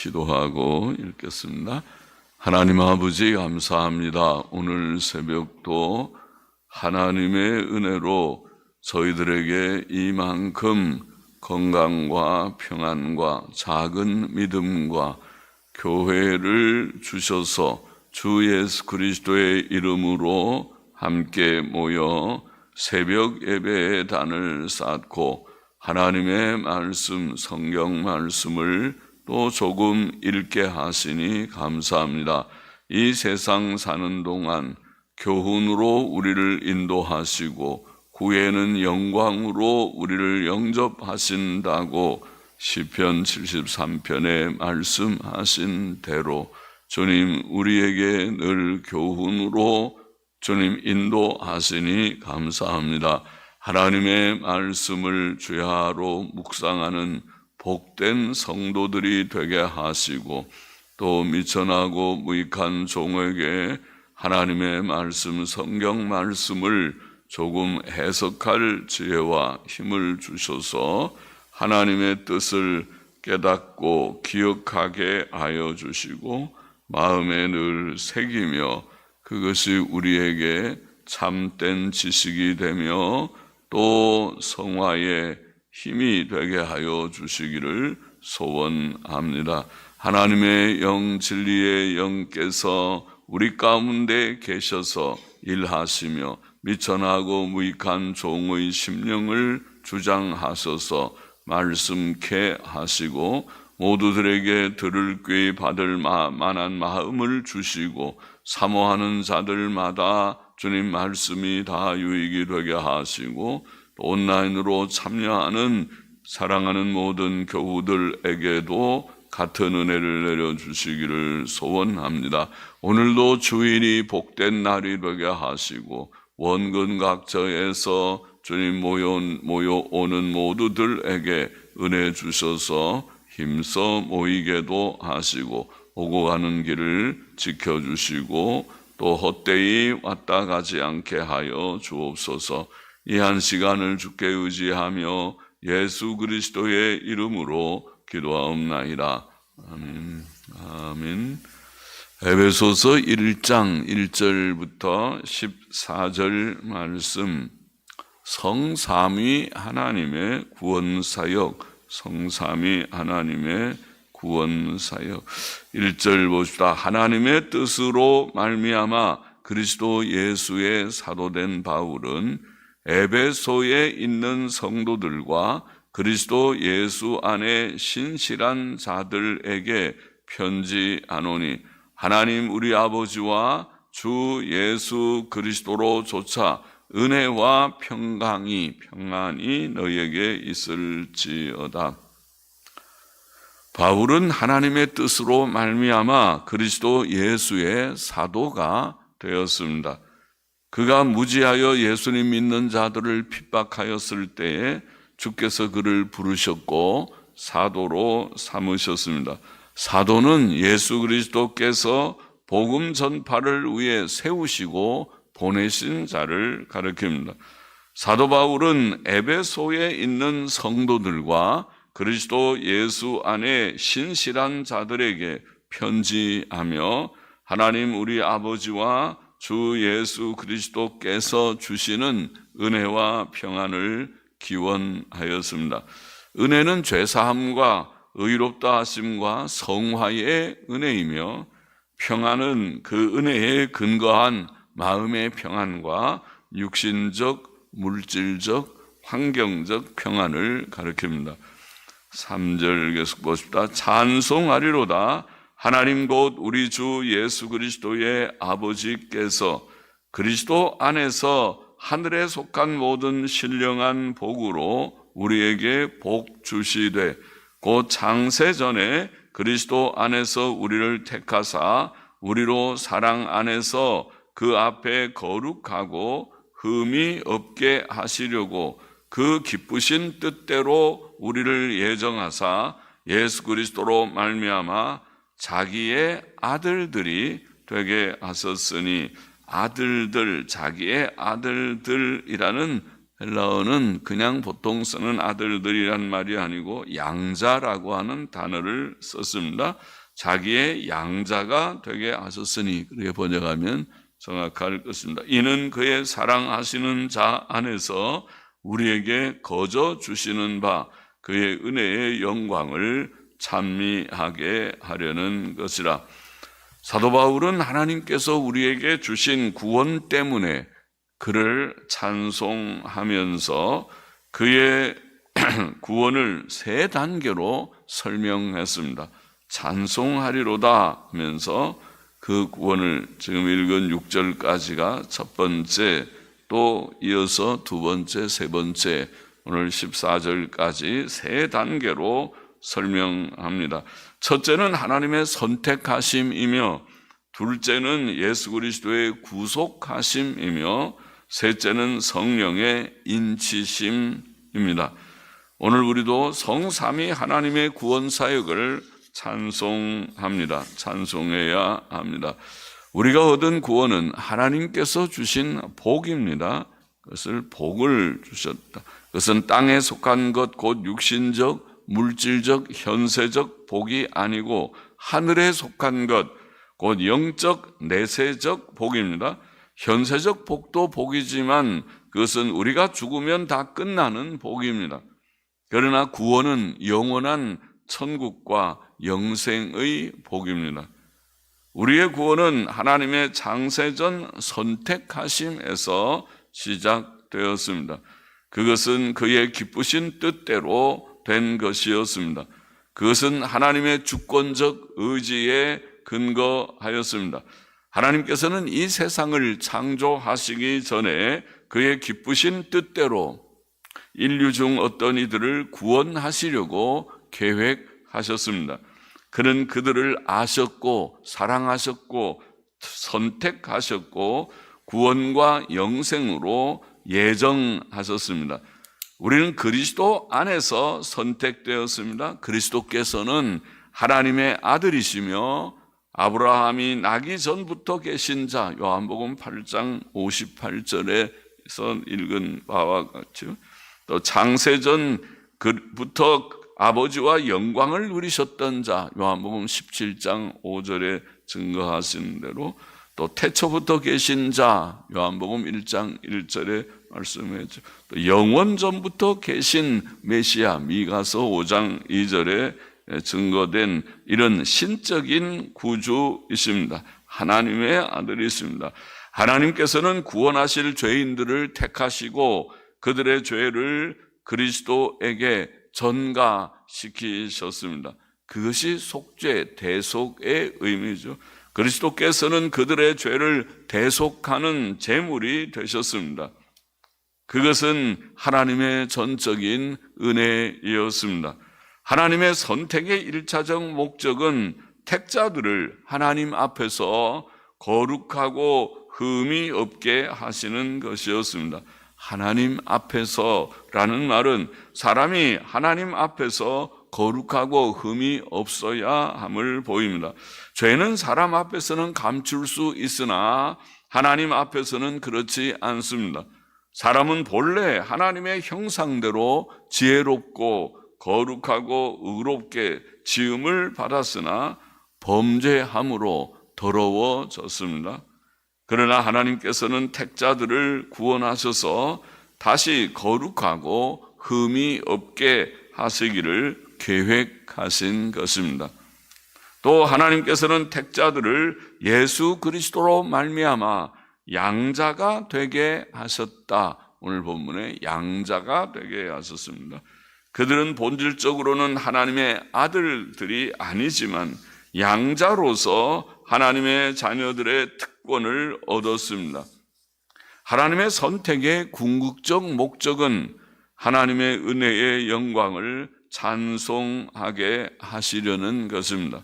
기도하고 읽겠습니다. 하나님 아버지 감사합니다. 오늘 새벽도 하나님의 은혜로 저희들에게 이만큼 건강과 평안과 작은 믿음과 교회를 주셔서 주 예수 그리스도의 이름으로 함께 모여 새벽 예배의 단을 쌓고 하나님의 말씀, 성경 말씀을 또 조금 읽게 하시니 감사합니다. 이 세상 사는 동안 교훈으로 우리를 인도하시고 후에는 영광으로 우리를 영접하신다고 시편 73편에 말씀하신 대로 주님 우리에게 늘 교훈으로 주님 인도하시니 감사합니다. 하나님의 말씀을 주야로 묵상하는 복된 성도들이 되게 하시고 또 미천하고 무익한 종에게 하나님의 말씀, 성경 말씀을 조금 해석할 지혜와 힘을 주셔서 하나님의 뜻을 깨닫고 기억하게 하여 주시고 마음에 늘 새기며 그것이 우리에게 참된 지식이 되며 또 성화의 힘이 되게 하여 주시기를 소원합니다. 하나님의 영 진리의 영께서 우리 가운데 계셔서 일하시며 미천하고 무익한 종의 심령을 주장하셔서 말씀케 하시고 모두들에게 들을 꾀 받을 만한 마음을 주시고 사모하는 자들마다 주님 말씀이 다 유익이 되게 하시고 온라인으로 참여하는 사랑하는 모든 교우들에게도 같은 은혜를 내려주시기를 소원합니다. 오늘도 주일이 복된 날이 되게 하시고 원근 각처에서 주님 모여, 모여 오는 모두들에게 은혜 주셔서 힘써 모이게도 하시고 오고 가는 길을 지켜주시고 또 헛되이 왔다 가지 않게 하여 주옵소서 이 한 시간을 주께 의지하며 예수 그리스도의 이름으로 기도하옵나이다. 아멘. 아멘. 에베소서 1장 1절부터 14절 말씀 성삼위 하나님의 구원 사역 성삼위 하나님의 구원 사역 1절 보시다 하나님의 뜻으로 말미암아 그리스도 예수의 사도된 바울은 에베소에 있는 성도들과 그리스도 예수 안에 신실한 자들에게 편지하노니 하나님 우리 아버지와 주 예수 그리스도로 조차 은혜와 평강이 평안이 너에게 있을지어다. 바울은 하나님의 뜻으로 말미암아 그리스도 예수의 사도가 되었습니다. 그가 무지하여 예수님 믿는 자들을 핍박하였을 때에 주께서 그를 부르셨고 사도로 삼으셨습니다. 사도는 예수 그리스도께서 복음 전파를 위해 세우시고 보내신 자를 가리킵니다. 사도 바울은 에베소에 있는 성도들과 그리스도 예수 안에 신실한 자들에게 편지하며 하나님 우리 아버지와 주 예수 그리스도께서 주시는 은혜와 평안을 기원하였습니다. 은혜는 죄사함과 의롭다 하심과 성화의 은혜이며 평안은 그 은혜에 근거한 마음의 평안과 육신적, 물질적, 환경적 평안을 가리킵니다. 3절 계속 보십시다. 찬송하리로다. 하나님 곧 우리 주 예수 그리스도의 아버지께서 그리스도 안에서 하늘에 속한 모든 신령한 복으로 우리에게 복 주시되 곧 창세 전에 그리스도 안에서 우리를 택하사 우리로 사랑 안에서 그 앞에 거룩하고 흠이 없게 하시려고 그 기쁘신 뜻대로 우리를 예정하사 예수 그리스도로 말미암아 자기의 아들들이 되게 하셨으니 아들들 자기의 아들들이라는 헬라어는 그냥 보통 쓰는 아들들이란 말이 아니고 양자라고 하는 단어를 썼습니다. 자기의 양자가 되게 하셨으니 그렇게 번역하면 정확할 것입니다. 이는 그의 사랑하시는 자 안에서 우리에게 거저 주시는 바 그의 은혜의 영광을 찬미하게 하려는 것이라. 사도 바울은 하나님께서 우리에게 주신 구원 때문에 그를 찬송하면서 그의 구원을 세 단계로 설명했습니다. 찬송하리로다 하면서 그 구원을 지금 읽은 6절까지가 첫 번째, 또 이어서 두 번째, 세 번째, 오늘 14절까지 세 단계로 설명합니다. 첫째는 하나님의 선택하심이며 둘째는 예수 그리스도의 구속하심이며 셋째는 성령의 인치심입니다. 오늘 우리도 성삼위 하나님의 구원 사역을 찬송합니다. 찬송해야 합니다. 우리가 얻은 구원은 하나님께서 주신 복입니다. 그것을 복을 주셨다. 그것은 땅에 속한 것 곧 육신적, 물질적, 현세적 복이 아니고 하늘에 속한 것, 곧 영적, 내세적 복입니다. 현세적 복도 복이지만 그것은 우리가 죽으면 다 끝나는 복입니다. 그러나 구원은 영원한 천국과 영생의 복입니다. 우리의 구원은 하나님의 장세전 선택하심에서 시작되었습니다. 그것은 그의 기쁘신 뜻대로 된 것이었습니다. 그것은 하나님의 주권적 의지에 근거하였습니다. 하나님께서는 이 세상을 창조하시기 전에 그의 기쁘신 뜻대로 인류 중 어떤 이들을 구원하시려고 계획하셨습니다. 그는 그들을 아셨고 사랑하셨고 선택하셨고 구원과 영생으로 예정하셨습니다. 우리는 그리스도 안에서 선택되었습니다. 그리스도께서는 하나님의 아들이시며 아브라함이 나기 전부터 계신 자 요한복음 8장 58절에서 읽은 바와 같죠. 또 장세전부터 아버지와 영광을 누리셨던 자 요한복음 17장 5절에 증거하신 대로 또 태초부터 계신 자 요한복음 1장 1절에 말씀했죠. 또 영원 전부터 계신 메시아 미가서 5장 2절에 증거된 이런 신적인 구주이십니다. 하나님의 아들이십니다. 하나님께서는 구원하실 죄인들을 택하시고 그들의 죄를 그리스도에게 전가시키셨습니다. 그것이 속죄, 대속의 의미죠. 그리스도께서는 그들의 죄를 대속하는 제물이 되셨습니다. 그것은 하나님의 전적인 은혜이었습니다. 하나님의 선택의 일차적 목적은 택자들을 하나님 앞에서 거룩하고 흠이 없게 하시는 것이었습니다. 하나님 앞에서라는 말은 사람이 하나님 앞에서 거룩하고 흠이 없어야 함을 보입니다. 죄는 사람 앞에서는 감출 수 있으나 하나님 앞에서는 그렇지 않습니다. 사람은 본래 하나님의 형상대로 지혜롭고 거룩하고 의롭게 지음을 받았으나 범죄함으로 더러워졌습니다. 그러나 하나님께서는 택자들을 구원하셔서 다시 거룩하고 흠이 없게 하시기를 계획하신 것입니다. 또 하나님께서는 택자들을 예수 그리스도로 말미암아 양자가 되게 하셨다. 오늘 본문에 양자가 되게 하셨습니다. 그들은 본질적으로는 하나님의 아들들이 아니지만 양자로서 하나님의 자녀들의 특권을 얻었습니다. 하나님의 선택의 궁극적 목적은 하나님의 은혜의 영광을 찬송하게 하시려는 것입니다.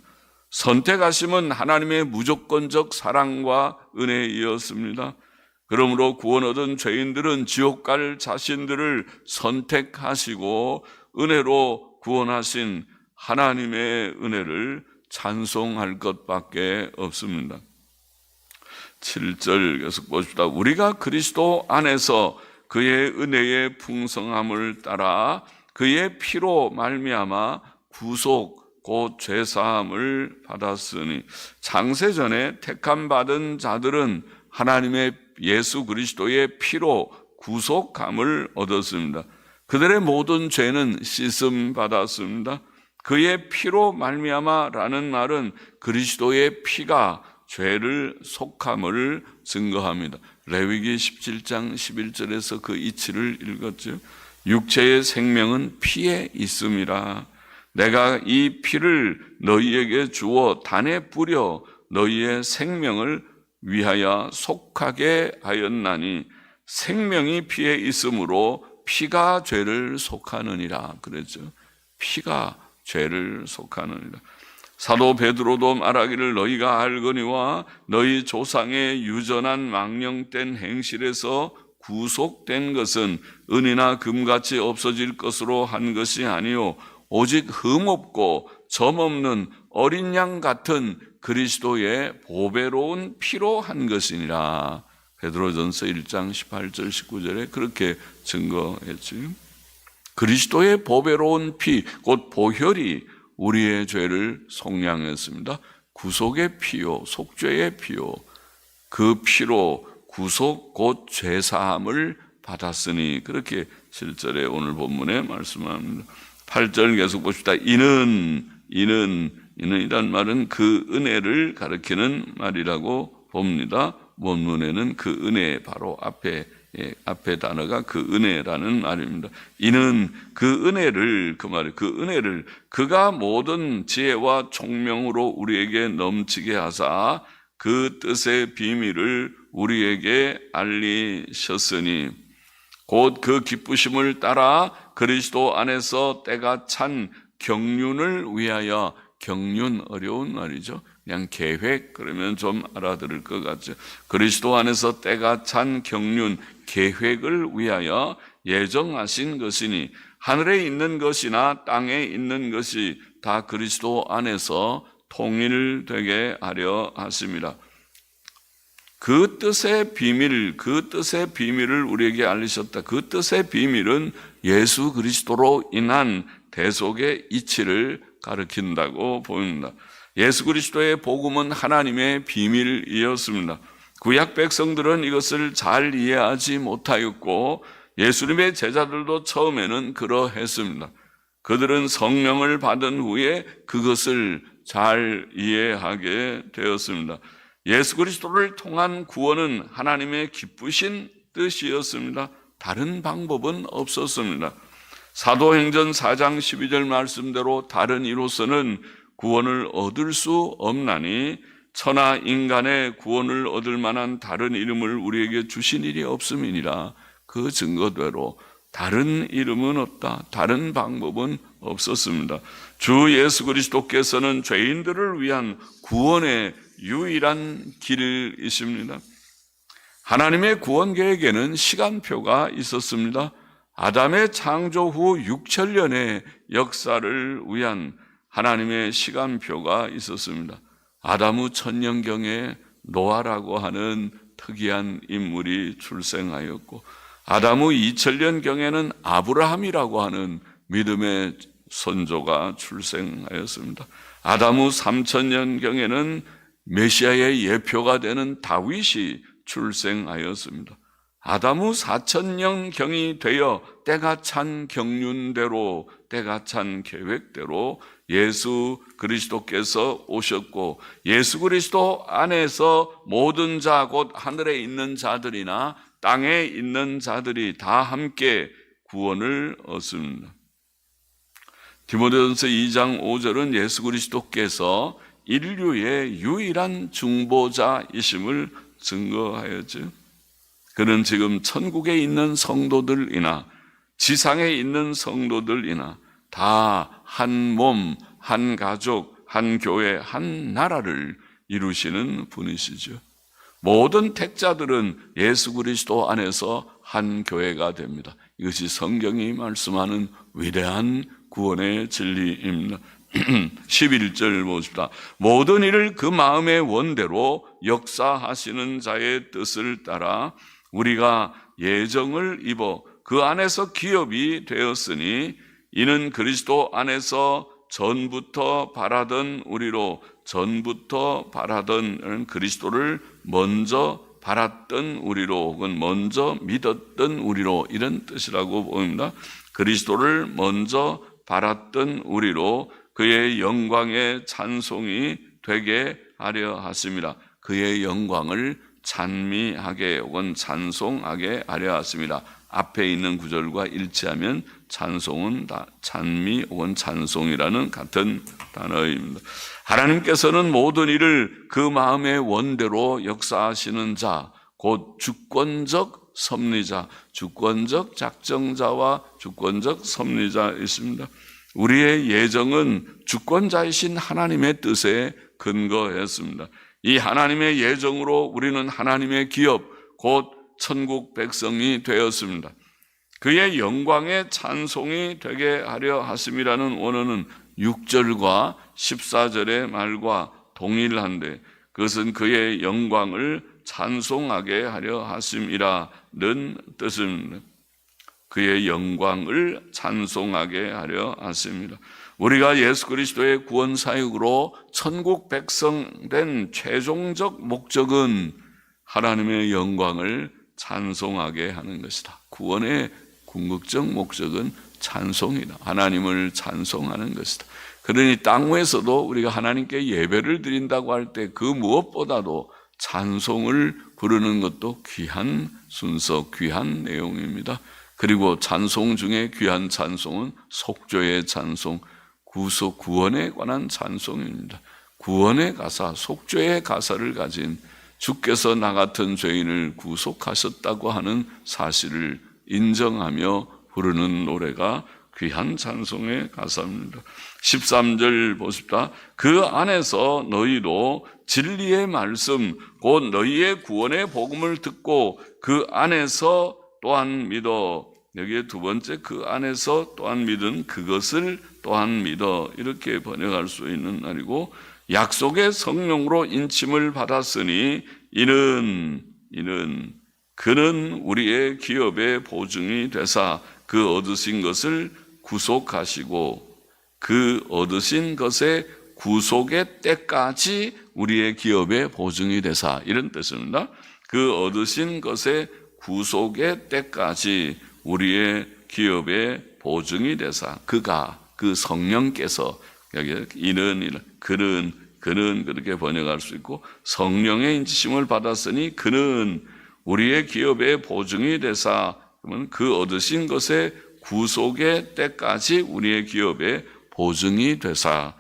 선택하심은 하나님의 무조건적 사랑과 은혜이었습니다. 그러므로 구원 얻은 죄인들은 지옥 갈 자신들을 선택하시고 은혜로 구원하신 하나님의 은혜를 찬송할 것밖에 없습니다. 7절 계속 보십시다. 우리가 그리스도 안에서 그의 은혜의 풍성함을 따라 그의 피로 말미암아 구속 곧 죄사함을 받았으니 창세전에 택함 받은 자들은 하나님의 예수 그리스도의 피로 구속함을 얻었습니다. 그들의 모든 죄는 씻음 받았습니다. 그의 피로 말미암아라는 말은 그리스도의 피가 죄를 속함을 증거합니다. 레위기 17장 11절에서 그 이치를 읽었죠. 육체의 생명은 피에 있음이라. 내가 이 피를 너희에게 주어 단에 뿌려 너희의 생명을 위하여 속하게 하였나니 생명이 피에 있으므로 피가 죄를 속하느니라 그랬죠. 피가 죄를 속하느니라. 사도 베드로도 말하기를 너희가 알거니와 너희 조상의 유전한 망령된 행실에서 구속된 것은 은이나 금같이 없어질 것으로 한 것이 아니요 오직 흠없고 점없는 어린 양 같은 그리스도의 보배로운 피로 한 것이니라. 베드로전서 1장 18절 19절에 그렇게 증거했지. 그리스도의 보배로운 피, 곧 보혈이 우리의 죄를 속량했습니다. 구속의 피요, 속죄의 피요. 그 피로 구속 곧 죄 사함을 받았으니 그렇게 7절에 오늘 본문에 말씀합니다. 8절 계속 봅시다. 이는 이는 이는이란 말은 그 은혜를 가리키는 말이라고 봅니다. 본문에는 그 은혜 바로 앞에 예, 앞에 단어가 그 은혜라는 말입니다. 이는 그 은혜를 그 말이 그 은혜를 그가 모든 지혜와 총명으로 우리에게 넘치게 하사 그 뜻의 비밀을 우리에게 알리셨으니 곧 그 기쁘심을 따라 그리스도 안에서 때가 찬 경륜을 위하여 경륜 어려운 말이죠. 그냥 계획 그러면 좀 알아들을 것 같죠. 그리스도 안에서 때가 찬 경륜 계획을 위하여 예정하신 것이니 하늘에 있는 것이나 땅에 있는 것이 다 그리스도 안에서 통일되게 하려 하심이라. 그 뜻의 비밀, 그 뜻의 비밀을 우리에게 알리셨다. 그 뜻의 비밀은 예수 그리스도로 인한 대속의 이치를 가르친다고 보입니다. 예수 그리스도의 복음은 하나님의 비밀이었습니다. 구약 백성들은 이것을 잘 이해하지 못하였고 예수님의 제자들도 처음에는 그러했습니다. 그들은 성령을 받은 후에 그것을 잘 이해하게 되었습니다. 예수 그리스도를 통한 구원은 하나님의 기쁘신 뜻이었습니다. 다른 방법은 없었습니다. 사도행전 4장 12절 말씀대로 다른 이로서는 구원을 얻을 수 없나니 천하 인간의 구원을 얻을 만한 다른 이름을 우리에게 주신 일이 없음이니라 그 증거대로 다른 이름은 없다. 다른 방법은 없었습니다. 주 예수 그리스도께서는 죄인들을 위한 구원의 유일한 길이십니다. 하나님의 구원 계획에는 시간표가 있었습니다. 아담의 창조 후 6천년의 역사를 위한 하나님의 시간표가 있었습니다. 아담 후 천년경에 노아라고 하는 특이한 인물이 출생하였고 아담 후 2000년경에는 아브라함이라고 하는 믿음의 선조가 출생하였습니다. 아담 후 3000년경에는 메시아의 예표가 되는 다윗이 출생하였습니다. 아담 후 4천년 경이 되어 때가 찬 경륜대로 때가 찬 계획대로 예수 그리스도께서 오셨고 예수 그리스도 안에서 모든 자 곧 하늘에 있는 자들이나 땅에 있는 자들이 다 함께 구원을 얻습니다. 디모데전서 2장 5절은 예수 그리스도께서 인류의 유일한 중보자이심을 증거하였죠. 그는 지금 천국에 있는 성도들이나 지상에 있는 성도들이나 다 한 몸, 한 가족, 한 교회, 한 나라를 이루시는 분이시죠. 모든 택자들은 예수 그리스도 안에서 한 교회가 됩니다. 이것이 성경이 말씀하는 위대한 구원의 진리입니다. 11절 보십시다. 모든 일을 그 마음의 원대로 역사하시는 자의 뜻을 따라 우리가 예정을 입어 그 안에서 기업이 되었으니 이는 그리스도 안에서 전부터 바라던 우리로 전부터 바라던 그리스도를 먼저 바랐던 우리로 혹은 먼저 믿었던 우리로 이런 뜻이라고 보입니다. 그리스도를 먼저 바랐던 우리로 그의 영광의 찬송이 되게 하려 하십니다. 그의 영광을 찬미하게 혹은 찬송하게 하려 하십니다. 앞에 있는 구절과 일치하면 찬송은 다 찬미 혹은 찬송이라는 같은 단어입니다. 하나님께서는 모든 일을 그 마음의 원대로 역사하시는 자, 곧 주권적 섭리자, 주권적 작정자와 주권적 섭리자이십니다. 우리의 예정은 주권자이신 하나님의 뜻에 근거했습니다. 이 하나님의 예정으로 우리는 하나님의 기업, 곧 천국 백성이 되었습니다. 그의 영광의 찬송이 되게 하려 하심이라는 원어는 6절과 14절의 말과 동일한데 그것은 그의 영광을 찬송하게 하려 하심이라는 뜻입니다. 그의 영광을 찬송하게 하려 하십니다. 우리가 예수 그리스도의 구원 사역으로 천국 백성 된 최종적 목적은 하나님의 영광을 찬송하게 하는 것이다. 구원의 궁극적 목적은 찬송이다. 하나님을 찬송하는 것이다. 그러니 땅 위에서도 우리가 하나님께 예배를 드린다고 할 때 그 무엇보다도 찬송을 부르는 것도 귀한 순서, 귀한 내용입니다. 그리고 찬송 중에 귀한 찬송은 속죄의 찬송, 구속 구원에 관한 찬송입니다. 구원의 가사, 속죄의 가사를 가진 주께서 나 같은 죄인을 구속하셨다고 하는 사실을 인정하며 부르는 노래가 귀한 찬송의 가사입니다. 13절 보십다. 그 안에서 너희도 진리의 말씀, 곧 너희의 구원의 복음을 듣고 그 안에서 또한 믿어. 여기에 두 번째 그 안에서 또한 믿은 그것을 또한 믿어. 이렇게 번역할 수 있는 날이고 약속의 성령으로 인침을 받았으니 이는 이는 그는 우리의 기업의 보증이 되사 그 얻으신 것을 구속하시고 그 얻으신 것의 구속의 때까지 우리의 기업의 보증이 되사 이런 뜻입니다. 그 얻으신 것의 구속의 때까지 우리의 기업의 보증이 되사 그가 그 성령께서 여기 이는 이는 그는 그는 그렇게 번역할 수 있고 성령의 인지심을 받았으니 그는 우리의 기업의 보증이 되사 그러면 그 얻으신 것의 구속의 때까지 우리의 기업의 보증이 되사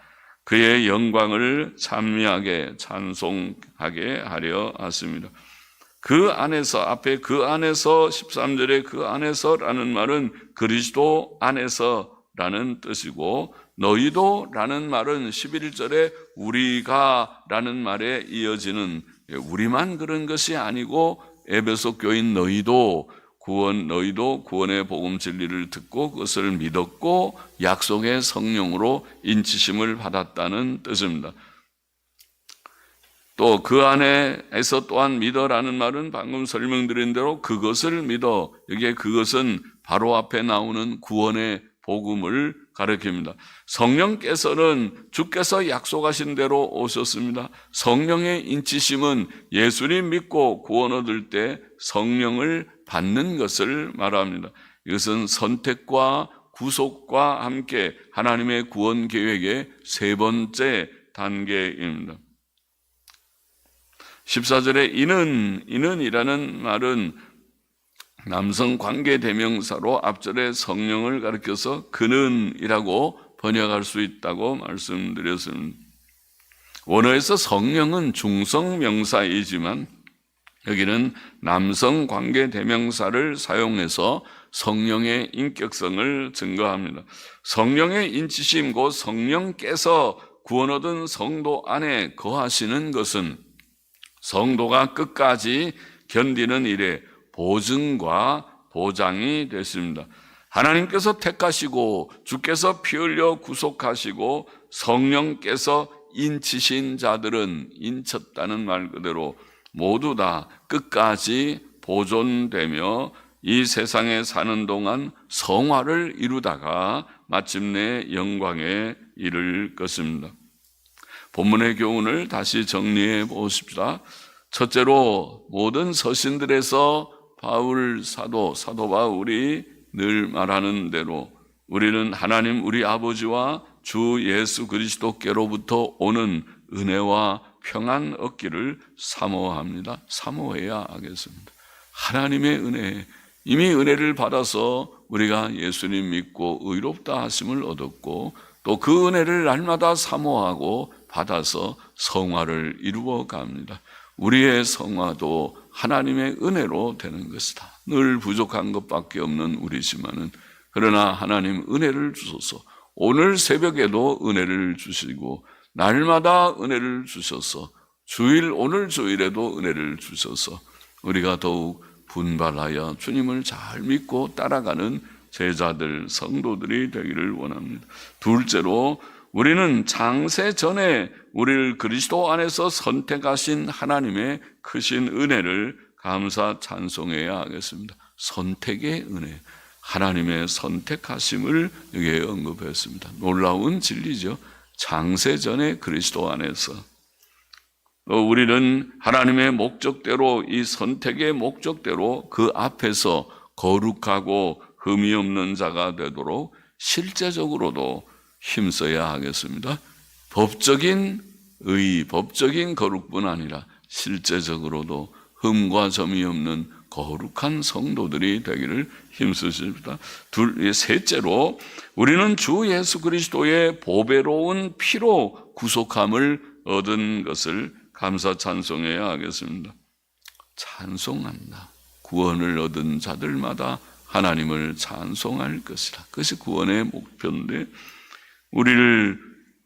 그의 영광을 찬미하게 찬송하게 하려 하십니다. 그 안에서 앞에 그 안에서 13절에 그 안에서라는 말은 그리스도 안에서라는 뜻이고 너희도라는 말은 11절에 우리가라는 말에 이어지는 우리만 그런 것이 아니고 에베소 교인 너희도 구원 너희도 구원의 복음 진리를 듣고 그것을 믿었고 약속의 성령으로 인치심을 받았다는 뜻입니다. 또 그 안에서 또한 믿어라는 말은 방금 설명드린 대로 그것을 믿어 여기에 그것은 바로 앞에 나오는 구원의 복음을 가르칩니다. 성령께서는 주께서 약속하신 대로 오셨습니다. 성령의 인치심은 예수님 믿고 구원 얻을 때 성령을 받는 것을 말합니다. 이것은 선택과 구속과 함께 하나님의 구원 계획의 세 번째 단계입니다. 14절에 이는 이는이라는 말은 남성 관계 대명사로 앞절에 성령을 가리켜서 그는이라고 번역할 수 있다고 말씀드렸습니다. 원어에서 성령은 중성 명사이지만 여기는 남성 관계 대명사를 사용해서 성령의 인격성을 증거합니다. 성령의 인치심 곧 성령께서 구원 얻은 성도 안에 거하시는 것은 성도가 끝까지 견디는 일에 보증과 보장이 됐습니다. 하나님께서 택하시고 주께서 피 흘려 구속하시고 성령께서 인치신 자들은 인쳤다는 말 그대로 모두 다 끝까지 보존되며 이 세상에 사는 동안 성화를 이루다가 마침내 영광에 이를 것입니다. 본문의 교훈을 다시 정리해 보십시다. 첫째로 모든 서신들에서 바울 사도, 사도 바울이 늘 말하는 대로 우리는 하나님 우리 아버지와 주 예수 그리스도께로부터 오는 은혜와 평안 얻기를 사모합니다. 사모해야 하겠습니다. 하나님의 은혜, 이미 은혜를 받아서 우리가 예수님 믿고 의롭다 하심을 얻었고 또 그 은혜를 날마다 사모하고 받아서 성화를 이루어 갑니다. 우리의 성화도 하나님의 은혜로 되는 것이다. 늘 부족한 것밖에 없는 우리지만은 그러나 하나님 은혜를 주소서 오늘 새벽에도 은혜를 주시고 날마다 은혜를 주셔서 주일 오늘 주일에도 은혜를 주셔서 우리가 더욱 분발하여 주님을 잘 믿고 따라가는 제자들 성도들이 되기를 원합니다. 둘째로 우리는 장세 전에 우리를 그리스도 안에서 선택하신 하나님의 크신 은혜를 감사 찬송해야 하겠습니다. 선택의 은혜. 하나님의 선택하심을 여기에 언급했습니다. 놀라운 진리죠. 장세 전에 그리스도 안에서 어, 우리는 하나님의 목적대로 이 선택의 목적대로 그 앞에서 거룩하고 흠이 없는 자가 되도록 실제적으로도 힘써야 하겠습니다. 법적인 의, 법적인 거룩뿐 아니라 실제적으로도 흠과 점이 없는 거룩한 성도들이 되기를 힘쓰십니다. 둘, 셋째로 우리는 주 예수 그리스도의 보배로운 피로 구속함을 얻은 것을 감사 찬송해야 하겠습니다. 찬송한다. 구원을 얻은 자들마다 하나님을 찬송할 것이라. 그것이 구원의 목표인데 우리를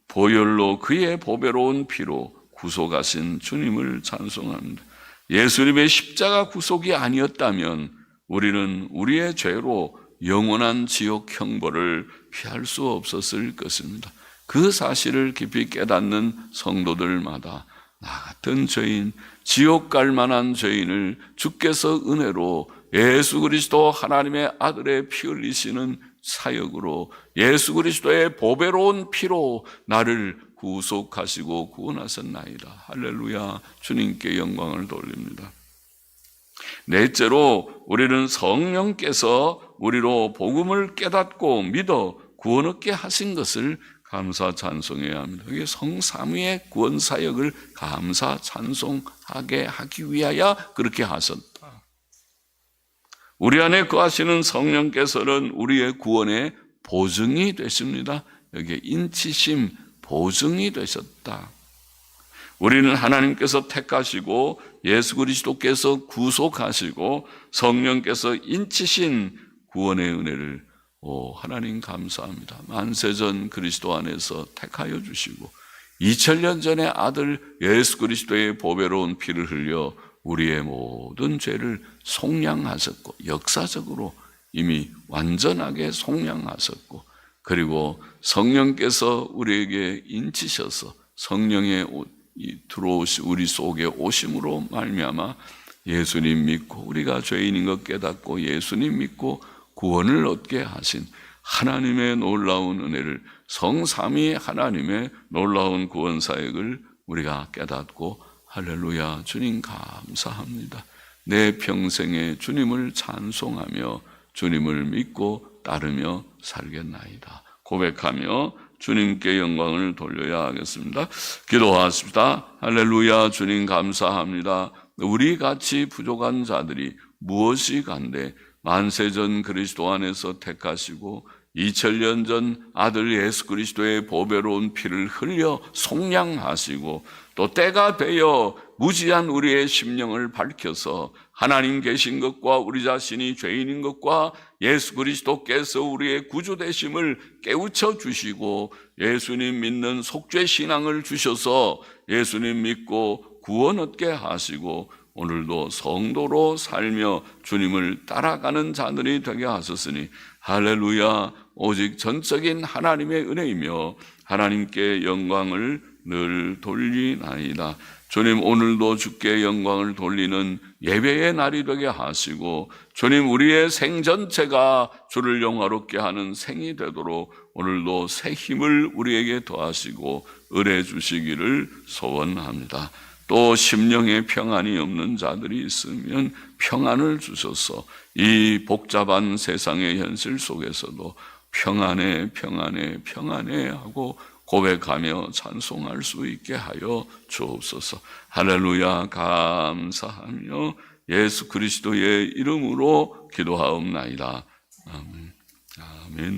보혈로 그의 보배로운 피로 구속하신 주님을 찬송합니다. 예수님의 십자가 구속이 아니었다면 우리는 우리의 죄로 영원한 지옥 형벌을 피할 수 없었을 것입니다. 그 사실을 깊이 깨닫는 성도들마다 나 같은 죄인, 지옥 갈 만한 죄인을 주께서 은혜로 예수 그리스도 하나님의 아들의 피 흘리시는 사역으로 예수 그리스도의 보배로운 피로 나를 구속하시고 구원하셨나이다. 할렐루야. 주님께 영광을 돌립니다. 넷째로 우리는 성령께서 우리로 복음을 깨닫고 믿어 구원 얻게 하신 것을 감사 찬송해야 합니다. 이게 성삼위의 구원 사역을 감사 찬송하게 하기 위하여 그렇게 하셨다. 우리 안에 거하시는 성령께서는 우리의 구원의 보증이 되십니다. 여기에 인치심 보증이 되셨다. 우리는 하나님께서 택하시고 예수 그리스도께서 구속하시고 성령께서 인치신 구원의 은혜를 오 하나님 감사합니다. 만세전 그리스도 안에서 택하여 주시고 2000년 전에 아들 예수 그리스도의 보배로운 피를 흘려 우리의 모든 죄를 속량하셨고 역사적으로 이미 완전하게 속량하셨고 그리고 성령께서 우리에게 인치셔서 성령의 들어오시 우리 속에 오심으로 말미암아 예수님 믿고 우리가 죄인인 것 깨닫고 예수님 믿고 구원을 얻게 하신 하나님의 놀라운 은혜를 성삼위 하나님의 놀라운 구원 사역을 우리가 깨닫고 할렐루야 주님 감사합니다. 내 평생에 주님을 찬송하며 주님을 믿고 따르며 살겠나이다. 고백하며 주님께 영광을 돌려야 하겠습니다. 기도하십시다. 할렐루야 주님 감사합니다. 우리 같이 부족한 자들이 무엇이 간데 만세전 그리스도 안에서 택하시고 2000년 전 아들 예수 그리스도의 보배로운 피를 흘려 속량하시고 또 때가 되어 무지한 우리의 심령을 밝혀서 하나님 계신 것과 우리 자신이 죄인인 것과 예수 그리스도께서 우리의 구주 되심을 깨우쳐 주시고 예수님 믿는 속죄 신앙을 주셔서 예수님 믿고 구원 얻게 하시고 오늘도 성도로 살며 주님을 따라가는 자들이 되게 하셨으니 할렐루야 오직 전적인 하나님의 은혜이며 하나님께 영광을 늘 돌리나이다. 주님 오늘도 주께 영광을 돌리는 예배의 날이 되게 하시고 주님 우리의 생 전체가 주를 영화롭게 하는 생이 되도록 오늘도 새 힘을 우리에게 더하시고 은혜 주시기를 소원합니다. 또 심령에 평안이 없는 자들이 있으면 평안을 주셔서 이 복잡한 세상의 현실 속에서도 평안해 평안해 평안해 하고 고백하며 찬송할 수 있게 하여 주옵소서. 할렐루야 감사하며 예수 그리스도의 이름으로 기도하옵나이다. 아멘. 아멘.